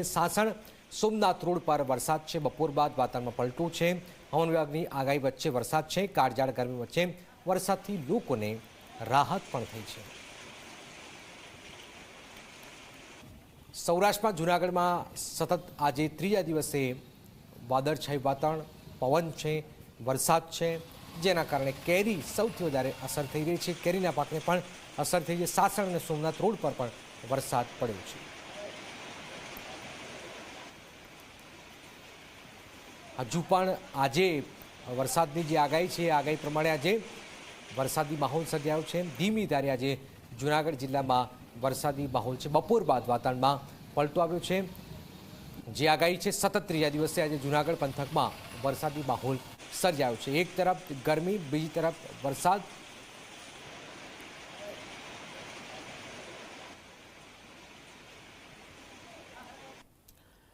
Sasan, Somnath road પર વરસાદ છે. બપોર બાદ વાતાવરણમાં પલટું છે. હવામાન વિભાગની આગાહી વચ્ચે વરસાદ છે. કાળઝાળ ગરમી વચ્ચે વરસાદથી લોકોને રાહત પણ થઈ છે. સૌરાષ્ટ્રમાં, જૂનાગઢમાં સતત આજે ત્રીજા દિવસે વાદળછાયું વાતાવરણ, પવન છે, વરસાદ છે. જેના કારણે કેરી સૌથી વધારે અસર થઈ રહી છે. કેરીના પાકને પણ અસર થઈ છે. સાસણ અને સોમનાથ રોડ પર પણ વરસાદ પડ્યો છે. હજુ પણ આજે વરસાદની જે આગાહી છે આગાહી પ્રમાણે આજે વરસાદી માહોલ સર્જાયો છે. ધીમી ધારે આજે જુનાગઢ જિલ્લામાં વરસાદી માહોલ છે. બપોર બાદ વાતાવરણમાં પલટો આવ્યો છે. જે આગાહી છે, સતત ત્રીજા દિવસે આજે જુનાગઢ પંથકમાં વરસાદી માહોલ સર્જાયો છે. એક તરફ ગરમી, બીજી તરફ વરસાદ.